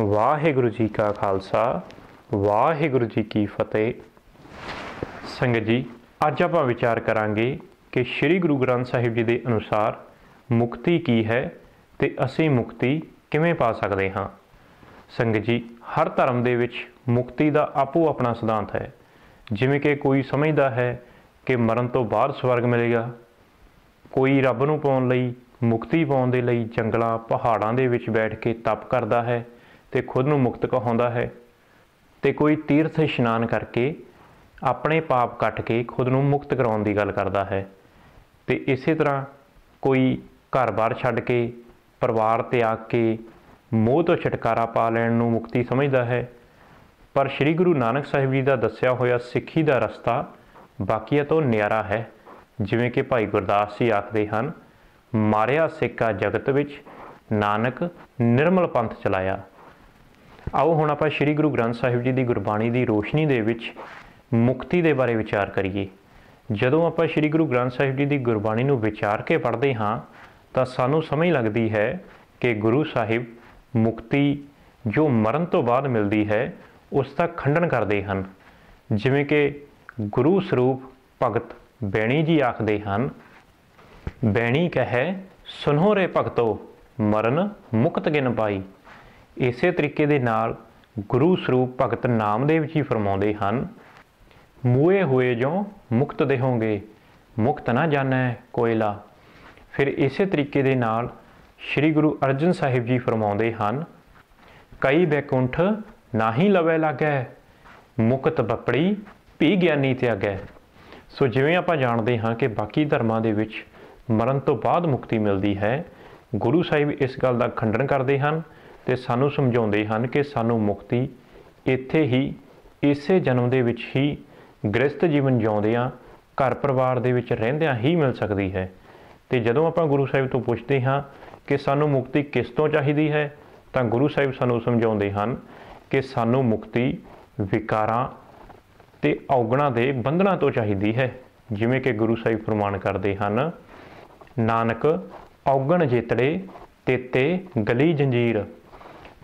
ਵਾਹਿਗੁਰੂ ਜੀ ਕਾ ਖਾਲਸਾ, ਵਾਹਿਗੁਰੂ ਜੀ ਕੀ ਫਤਿਹ। ਸੰਗਤ ਜੀ, ਅੱਜ ਆਪਾਂ ਵਿਚਾਰ ਕਰਾਂਗੇ ਕਿ ਸ੍ਰੀ ਗੁਰੂ ਗ੍ਰੰਥ ਸਾਹਿਬ ਜੀ ਦੇ ਅਨੁਸਾਰ ਮੁਕਤੀ ਕੀ ਹੈ ਤੇ ਅਸੀਂ ਮੁਕਤੀ ਕਿਵੇਂ ਪਾ ਸਕਦੇ ਹਾਂ। ਸੰਗਤ ਜੀ, ਹਰ ਧਰਮ ਦੇ ਵਿੱਚ ਮੁਕਤੀ ਦਾ ਆਪੋ ਆਪਣਾ ਸਿਧਾਂਤ ਹੈ। ਜਿਵੇਂ ਕਿ ਕੋਈ ਸਮਝਦਾ ਹੈ ਕਿ ਮਰਨ ਤੋਂ ਬਾਅਦ ਸਵਰਗ ਮਿਲੇਗਾ। ਕੋਈ ਰੱਬ ਨੂੰ ਪਾਉਣ ਲਈ, ਮੁਕਤੀ ਪਾਉਣ ਦੇ ਲਈ ਜੰਗਲਾਂ, ਪਹਾੜਾਂ ਦੇ ਵਿੱਚ ਬੈਠ ਕੇ ਤਪ ਕਰਦਾ ਹੈ। ਤੇ ਖੁਦ ਨੂੰ ਮੁਕਤ ਕਹਾਉਂਦਾ ਹੈ ਤੇ ਕੋਈ ਤੀਰਥ ਇਸ਼ਨਾਨ ਕਰਕੇ ਆਪਣੇ ਪਾਪ ਕੱਟ ਕੇ ਖੁਦ ਨੂੰ ਮੁਕਤ ਕਰਾਉਣ ਦੀ ਗੱਲ ਕਰਦਾ ਹੈ। ਤੇ ਇਸੇ ਤਰ੍ਹਾਂ ਕੋਈ ਘਰ-ਬਾਰ ਛੱਡ ਕੇ, ਪਰਿਵਾਰ ਤਿਆਗ ਕੇ ਮੋਹ ਤੋਂ ਛੁਟਕਾਰਾ ਪਾ ਲੈਣ ਨੂੰ ਮੁਕਤੀ ਸਮਝਦਾ ਹੈ। ਪਰ ਸ੍ਰੀ ਗੁਰੂ ਨਾਨਕ ਸਾਹਿਬ ਜੀ ਦਾ ਦੱਸਿਆ ਹੋਇਆ ਸਿੱਖੀ ਦਾ ਰਸਤਾ ਬਾਕੀਆਂ ਤੋਂ ਨਿਆਰਾ ਹੈ। ਜਿਵੇਂ ਕਿ ਭਾਈ ਗੁਰਦਾਸ ਜੀ ਆਖਦੇ ਹਨ, ਮਾਰਿਆ ਸਿੱਕਾ ਜਗਤ ਵਿੱਚ ਨਾਨਕ ਨਿਰਮਲ ਪੰਥ ਚਲਾਇਆ। ਆਓ ਹੁਣ ਆਪਾਂ ਸ੍ਰੀ ਗੁਰੂ ਗ੍ਰੰਥ ਸਾਹਿਬ ਜੀ ਦੀ ਗੁਰਬਾਣੀ ਦੀ ਰੋਸ਼ਨੀ ਦੇ ਵਿੱਚ ਮੁਕਤੀ ਦੇ ਬਾਰੇ ਵਿਚਾਰ ਕਰੀਏ। ਜਦੋਂ ਆਪਾਂ ਸ੍ਰੀ ਗੁਰੂ ਗ੍ਰੰਥ ਸਾਹਿਬ ਜੀ ਦੀ ਗੁਰਬਾਣੀ ਨੂੰ ਵਿਚਾਰ ਕੇ ਪੜ੍ਹਦੇ ਹਾਂ, ਤਾਂ ਸਾਨੂੰ ਸਮਝ ਲੱਗਦੀ ਹੈ ਕਿ ਗੁਰੂ ਸਾਹਿਬ ਮੁਕਤੀ ਜੋ ਮਰਨ ਤੋਂ ਬਾਅਦ ਮਿਲਦੀ ਹੈ, ਉਸ ਦਾ ਖੰਡਨ ਕਰਦੇ ਹਨ। ਜਿਵੇਂ ਕਿ ਗੁਰੂ ਸਰੂਪ ਭਗਤ ਬੈਣੀ ਜੀ ਆਖਦੇ ਹਨ, ਬੈਣੀ ਕਹੈ ਸੁਨੋ ਰੇ ਭਗਤੋ, ਮਰਨ ਮੁਕਤ ਗਿਨ ਪਾਈ। ਇਸੇ ਤਰੀਕੇ ਦੇ ਨਾਲ ਗੁਰੂ ਸਰੂਪ ਭਗਤ ਨਾਮਦੇਵ ਜੀ ਫਰਮਾਉਂਦੇ ਹਨ, ਮੂਏ ਹੋਏ ਜੋ ਮੁਕਤ ਦੇਹੋਗੇ, ਮੁਕਤ ਨਾ ਜਾਣੈ ਕੋਇਲਾ। ਫਿਰ ਇਸੇ ਤਰੀਕੇ ਦੇ ਨਾਲ ਸ੍ਰੀ ਗੁਰੂ ਅਰਜਨ ਸਾਹਿਬ ਜੀ ਫਰਮਾਉਂਦੇ ਹਨ, ਕਈ ਬੈਕੁੰਠ ਨਾਹੀ ਲਵੇ ਲਾਗੈ, ਮੁਕਤ ਬਪੜੀ ਭੀ ਗਿਆਨੀ ਤਿਆਗੈ। ਸੋ ਜਿਵੇਂ ਆਪਾਂ ਜਾਣਦੇ ਹਾਂ ਕਿ ਬਾਕੀ ਧਰਮਾਂ ਦੇ ਵਿੱਚ ਮਰਨ ਤੋਂ ਬਾਅਦ ਮੁਕਤੀ ਮਿਲਦੀ ਹੈ, ਗੁਰੂ ਸਾਹਿਬ ਇਸ ਗੱਲ ਦਾ ਖੰਡਨ ਕਰਦੇ ਹਨ ਤੇ ਸਾਨੂੰ ਸਮਝਾਉਂਦੇ ਹਨ ਕਿ ਸਾਨੂੰ ਮੁਕਤੀ ਇੱਥੇ ਹੀ, ਇਸੇ ਜਨਮ ਦੇ ਵਿੱਚ ਹੀ ਗ੍ਰਸਤ ਜੀਵਨ ਜਿਉਂਦਿਆਂ ਘਰ ਪਰਿਵਾਰ ਦੇ ਵਿੱਚ ਰਹਿੰਦਿਆਂ ਹੀ ਮਿਲ ਸਕਦੀ ਹੈ। ਤੇ ਜਦੋਂ ਆਪਾਂ ਗੁਰੂ ਸਾਹਿਬ ਤੋਂ ਪੁੱਛਦੇ ਹਾਂ ਕਿ ਸਾਨੂੰ ਮੁਕਤੀ ਕਿਸ ਤੋਂ ਚਾਹੀਦੀ ਹੈ, ਤਾਂ ਗੁਰੂ ਸਾਹਿਬ ਸਾਨੂੰ ਸਮਝਾਉਂਦੇ ਹਨ ਕਿ ਸਾਨੂੰ ਮੁਕਤੀ ਵਿਕਾਰਾਂ ਤੇ ਔਗਣਾਂ ਦੇ ਬੰਧਨਾਂ ਤੋਂ ਚਾਹੀਦੀ ਹੈ। ਜਿਵੇਂ ਕਿ ਗੁਰੂ ਸਾਹਿਬ ਫਰਮਾਨ ਕਰਦੇ ਹਨ, ਨਾਨਕ ਔਗਣ ਜੇਤੜੇ, ਤੇਤੇ ਗਲੀ ਜੰਜੀਰ।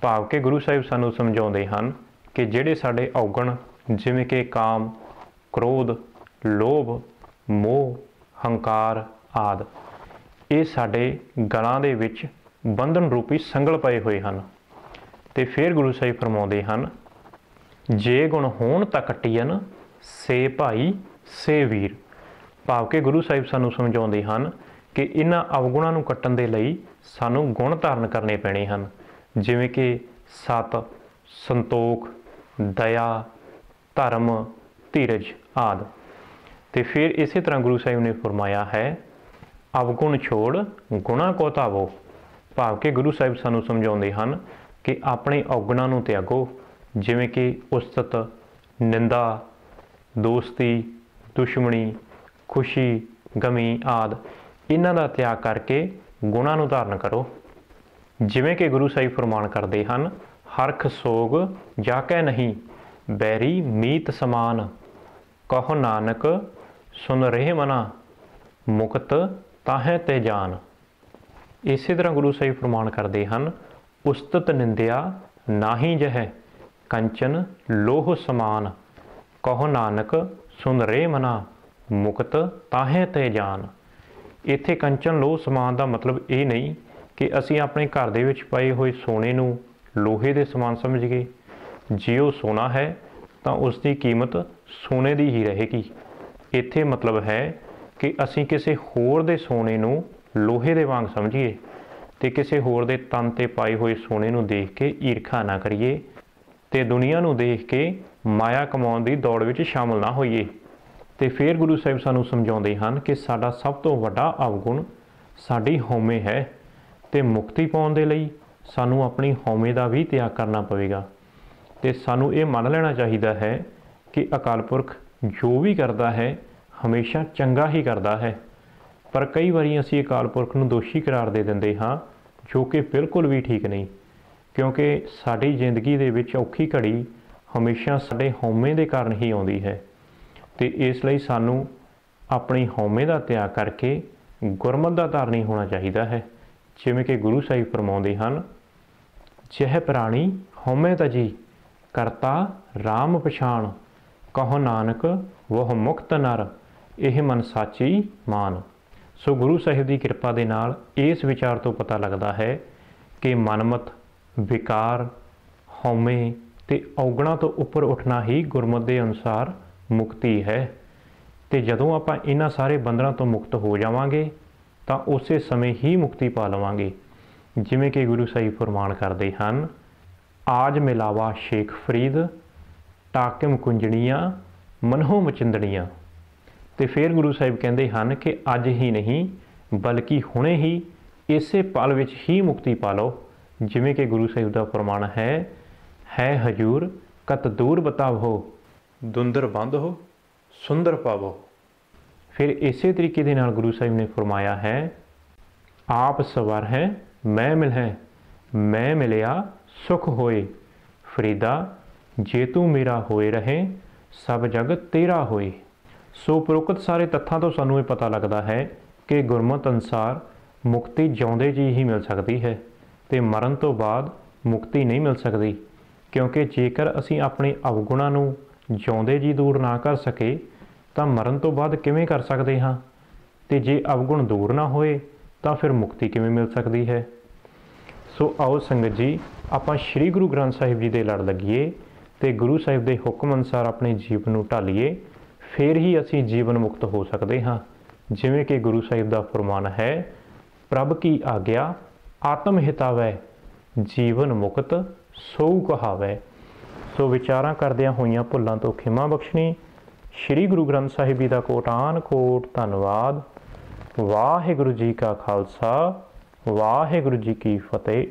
ਭਾਵ ਕਿ ਗੁਰੂ ਸਾਹਿਬ ਸਾਨੂੰ ਸਮਝਾਉਂਦੇ ਹਨ ਕਿ ਜਿਹੜੇ ਸਾਡੇ ਔਗਣ, ਜਿਵੇਂ ਕਿ ਕਾਮ, ਕ੍ਰੋਧ, ਲੋਭ, ਮੋਹ, ਹੰਕਾਰ ਆਦ, ਇਹ ਸਾਡੇ ਗਲਾਂ ਦੇ ਵਿੱਚ ਬੰਧਨ ਰੂਪੀ ਸੰਗਲ ਪਏ ਹੋਏ ਹਨ। ਤੇ ਫਿਰ ਗੁਰੂ ਸਾਹਿਬ ਫਰਮਾਉਂਦੇ ਹਨ, ਜੇ ਗੁਣ ਹੋਣ ਤਾਂ ਕੱਟੀਨ ਸੇ ਭਾਈ, ਸੇ ਵੀਰ। ਭਾਵ ਕਿ ਗੁਰੂ ਸਾਹਿਬ ਸਾਨੂੰ ਸਮਝਾਉਂਦੇ ਹਨ ਕਿ ਇਹਨਾਂ ਅਵਗੁਣਾਂ ਨੂੰ ਕੱਟਣ ਦੇ ਲਈ ਸਾਨੂੰ ਗੁਣ ਧਾਰਨ ਕਰਨੇ ਪੈਣੇ ਹਨ। ਜਿਵੇਂ ਕਿ ਸਤ, ਸੰਤੋਖ, ਦਇਆ, ਧਰਮ, ਧੀਰਜ ਆਦ। ਤੇ ਫਿਰ ਇਸੇ ਤਰ੍ਹਾਂ ਗੁਰੂ ਸਾਹਿਬ ਨੇ ਫਰਮਾਇਆ ਹੈ, ਅਵਗੁਣ ਛੋੜ, ਗੁਣਾ ਕੋ ਧਾਵੋ। ਭਾਵ ਕਿ ਗੁਰੂ ਸਾਹਿਬ ਸਾਨੂੰ ਸਮਝਾਉਂਦੇ ਹਨ ਕਿ ਆਪਣੇ ਔਗਣਾਂ ਨੂੰ ਤਿਆਗੋ, ਜਿਵੇਂ ਕਿ ਉਸਤਤ, ਨਿੰਦਾ, ਦੋਸਤੀ, ਦੁਸ਼ਮਣੀ, ਖੁਸ਼ੀ, ਗਮੀ ਆਦ। ਇਹਨਾਂ ਦਾ ਤਿਆਗ ਕਰਕੇ ਗੁਣਾਂ ਨੂੰ ਧਾਰਨ ਕਰੋ। ਜਿਵੇਂ ਕਿ ਗੁਰੂ ਸਾਹਿਬ ਫਰਮਾਨ ਕਰਦੇ ਹਨ, ਹਰਖ ਸੋਗ ਜਾ ਕੈ ਨਹੀਂ, ਬੈਰੀ ਮੀਤ ਸਮਾਨ, ਕਹੋ ਨਾਨਕ ਸੁਨ ਰਹੇ ਮਨਾ, ਮੁਕਤ ਤਾਹੇ ਤੇ ਜਾਨ। ਇਸੇ ਤਰ੍ਹਾਂ ਗੁਰੂ ਸਾਹਿਬ ਫਰਮਾਨ ਕਰਦੇ ਹਨ, ਉਸਤਤ ਨਿੰਦਿਆ ਨਾਹੀ ਜਹ, ਕੰਚਨ ਲੋਹ ਸਮਾਨ, ਕਹੋ ਨਾਨਕ ਸੁਨ ਰੇ ਮਨਾ, ਮੁਕਤ ਤਾਹੇ ਤੇ ਜਾਨ। ਇੱਥੇ ਕੰਚਨ ਲੋਹ ਸਮਾਨ ਦਾ ਮਤਲਬ ਇਹ ਨਹੀਂ ਕਿ ਅਸੀਂ ਆਪਣੇ ਘਰ ਦੇ ਵਿੱਚ ਪਏ ਹੋਏ ਸੋਨੇ ਨੂੰ ਲੋਹੇ ਦੇ ਸਮਾਨ ਸਮਝੀਏ ਜੇ ਉਹ ਸੋਨਾ ਹੈ, ਤਾਂ ਉਸ ਦੀ ਕੀਮਤ ਸੋਨੇ ਦੀ ਹੀ ਰਹੇਗੀ। ਇੱਥੇ ਮਤਲਬ ਹੈ ਕਿ ਅਸੀਂ ਕਿਸੇ ਹੋਰ ਦੇ ਸੋਨੇ ਨੂੰ ਲੋਹੇ ਦੇ ਵਾਂਗ ਸਮਝੀਏ ਤੇ ਕਿਸੇ ਹੋਰ ਦੇ ਤਨ ਤੇ ਪਾਏ ਹੋਏ ਸੋਨੇ ਨੂੰ ਦੇਖ ਕੇ ਈਰਖਾ ਨਾ ਕਰੀਏ ਤੇ ਦੁਨੀਆ ਨੂੰ ਦੇਖ ਕੇ ਮਾਇਆ ਕਮਾਉਣ ਦੀ ਦੌੜ ਵਿੱਚ ਸ਼ਾਮਲ ਨਾ ਹੋਈਏ। ਤੇ ਫਿਰ ਗੁਰੂ ਸਾਹਿਬ ਸਾਨੂੰ ਸਮਝਾਉਂਦੇ ਹਨ ਕਿ ਸਾਡਾ ਸਭ ਤੋਂ ਵੱਡਾ ਅਵਗੁਣ ਸਾਡੀ ਹਉਮੈ ਹੈ। ਤੇ ਮੁਕਤੀ ਪਾਉਣ ਦੇ ਲਈ ਸਾਨੂੰ ਆਪਣੀ ਹਉਮੈ ਦਾ ਵੀ ਤਿਆਗ ਕਰਨਾ ਪਵੇਗਾ। ਤੇ ਸਾਨੂੰ ਇਹ ਮੰਨ ਲੈਣਾ ਚਾਹੀਦਾ ਹੈ ਕਿ ਅਕਾਲ ਪੁਰਖ ਜੋ ਵੀ ਕਰਦਾ ਹੈ, ਹਮੇਸ਼ਾ ਚੰਗਾ ਹੀ ਕਰਦਾ ਹੈ। ਪਰ ਕਈ ਵਾਰੀ ਅਸੀਂ ਅਕਾਲ ਪੁਰਖ ਨੂੰ ਦੋਸ਼ੀ ਕਰਾਰ ਦੇ ਦਿੰਦੇ ਹਾਂ, ਜੋ ਕਿ ਬਿਲਕੁਲ ਵੀ ਠੀਕ ਨਹੀਂ। ਕਿਉਂਕਿ ਸਾਡੀ ਜ਼ਿੰਦਗੀ ਦੇ ਵਿੱਚ ਔਖੀ ਘੜੀ ਹਮੇਸ਼ਾ ਸਾਡੇ ਹਉਮੈ ਦੇ ਕਾਰਨ ਹੀ ਆਉਂਦੀ ਹੈ। ਤੇ ਇਸ ਲਈ ਸਾਨੂੰ ਆਪਣੀ ਹਉਮੈ ਦਾ ਤਿਆਗ ਕਰਕੇ ਗੁਰਮਤ ਦਾ ਧਾਰਨੀ ਹੋਣਾ ਚਾਹੀਦਾ ਹੈ। ਜਿਵੇਂ ਕਿ ਗੁਰੂ ਸਾਹਿਬ ਫਰਮਾਉਂਦੇ ਹਨ, ਜਹ ਪ੍ਰਾਣੀ ਹਉਮੈ ਤਜੀ ਕਰਤਾ RAM ਪਛਾਣ, ਕਹੋ ਨਾਨਕ ਵਹ ਮੁਕਤ ਨਰ, ਇਹ ਮਨ ਸਾਚੀ ਮਾਨ। ਸੋ ਗੁਰੂ ਸਾਹਿਬ ਦੀ ਕਿਰਪਾ ਦੇ ਨਾਲ ਇਸ ਵਿਚਾਰ ਤੋਂ ਪਤਾ ਲੱਗਦਾ ਹੈ ਕਿ ਮਨਮਤ, ਵਿਕਾਰ, ਹਉਮੈ ਤੇ ਔਗਣਾ ਤੋਂ ਉੱਪਰ ਉੱਠਣਾ ਹੀ ਗੁਰਮਤ ਦੇ ਅਨੁਸਾਰ ਮੁਕਤੀ ਹੈ। ਤੇ ਜਦੋਂ ਆਪਾਂ ਇਹਨਾਂ ਸਾਰੇ ਬੰਧਨਾਂ ਤੋਂ ਮੁਕਤ ਹੋ ਜਾਵਾਂਗੇ ਤਾਂ ਉਸੇ ਸਮੇਂ ਹੀ ਮੁਕਤੀ ਪਾ ਲਵਾਂਗੇ। ਜਿਵੇਂ ਕਿ ਗੁਰੂ ਸਾਹਿਬ ਫਰਮਾਨ ਕਰਦੇ ਹਨ, ਆਜ ਮਿਲਾਵਾ ਸ਼ੇਖ ਫਰੀਦ, ਟਾਕਿਮ ਕੁੰਜਣੀਆਂ, ਮਨਹੋ ਮਚਿੰਦੜੀਆਂ। ਤੇ ਫਿਰ ਗੁਰੂ ਸਾਹਿਬ ਕਹਿੰਦੇ ਹਨ ਕਿ ਅੱਜ ਹੀ ਨਹੀਂ, ਬਲਕਿ ਹੁਣੇ ਹੀ ਇਸੇ ਪਲ ਵਿੱਚ ਹੀ ਮੁਕਤੀ ਪਾ ਲਓ। ਜਿਵੇਂ ਕਿ ਗੁਰੂ ਸਾਹਿਬ ਦਾ ਫਰਮਾਨ ਹੈ ਹੈ ਹਜੂਰ ਕਤ ਦੂਰ ਬਤਾਵੋ, ਦੁੰਦਰ ਬੰਦ ਹੋ, ਸੁੰਦਰ ਪਾਵੋ। ਫਿਰ ਇਸੇ ਤਰੀਕੇ ਦੇ ਨਾਲ ਗੁਰੂ ਸਾਹਿਬ ਨੇ ਫਰਮਾਇਆ ਹੈ, ਆਪ ਸਵਰ ਹੈ, ਮੈਂ ਮਿਲ ਹੈ, ਮੈਂ ਮਿਲਿਆ, ਸੁਖ ਹੋਏ। ਫਰੀਦਾ, ਜੇ ਤੂੰ ਮੇਰਾ ਹੋਏ ਰਹੇ, ਸਭ ਜਗ ਤੇਰਾ ਹੋਏ। ਸੋ ਉਪਰੋਕਤ ਸਾਰੇ ਤੱਥਾਂ ਤੋਂ ਸਾਨੂੰ ਇਹ ਪਤਾ ਲੱਗਦਾ ਹੈ ਕਿ ਗੁਰਮਤਿ ਅਨਸਾਰ ਮੁਕਤੀ ਜਿਉਂਦੇ ਜੀ ਹੀ ਮਿਲ ਸਕਦੀ ਹੈ ਤੇ ਮਰਨ ਤੋਂ ਬਾਅਦ ਮੁਕਤੀ ਨਹੀਂ ਮਿਲ ਸਕਦੀ, ਕਿਉਂਕਿ ਜੇਕਰ ਅਸੀਂ ਆਪਣੇ ਅਵਗੁਣਾਂ ਨੂੰ ਜਿਉਂਦੇ ਜੀ ਦੂਰ ਨਾ ਕਰ ਸਕੇ ਤਾਂ ਮਰਨ ਤੋਂ ਬਾਅਦ ਕਿਵੇਂ ਕਰ ਸਕਦੇ ਹਾਂ? ਤੇ ਜੇ ਅਵਗੁਣ ਦੂਰ ਨਾ ਹੋਏ, ਤਾਂ ਫਿਰ ਮੁਕਤੀ ਕਿਵੇਂ ਮਿਲ ਸਕਦੀ ਹੈ? ਸੋ ਆਓ ਸੰਗਤ ਜੀ, ਆਪਾਂ ਸ੍ਰੀ ਗੁਰੂ ਗ੍ਰੰਥ ਸਾਹਿਬ ਜੀ ਦੇ ਲੜ ਲੱਗੀਏ ਤੇ ਗੁਰੂ ਸਾਹਿਬ ਦੇ ਹੁਕਮ ਅਨੁਸਾਰ ਆਪਣੇ ਜੀਵਨ ਨੂੰ ਢਾਲੀਏ, ਫਿਰ ਹੀ ਅਸੀਂ ਜੀਵਨ ਮੁਕਤ ਹੋ ਸਕਦੇ ਹਾਂ। ਜਿਵੇਂ ਕਿ ਗੁਰੂ ਸਾਹਿਬ ਦਾ ਫਰਮਾਨ ਹੈ, ਪ੍ਰਭ ਕੀ ਆਗਿਆ, ਆਤਮ ਹਿਤਾਵੈ, ਜੀਵਨ ਮੁਕਤ ਸੋ ਕਹਾਵੈ। ਸੋ ਵਿਚਾਰਾਂ ਕਰਦਿਆਂ ਹੋਈਆਂ ਭੁੱਲਾਂ ਤੋਂ ਖਿਮਾ ਬਖਸ਼ਣੀ ਸ੍ਰੀ ਗੁਰੂ ਗ੍ਰੰਥ ਸਾਹਿਬ ਜੀ ਦਾ ਕੋਟਾਨ ਕੋਟ, ਧੰਨਵਾਦ। ਵਾਹਿਗੁਰੂ ਜੀ ਕਾ ਖਾਲਸਾ, ਵਾਹਿਗੁਰੂ ਜੀ ਕੀ ਫਤਿਹ।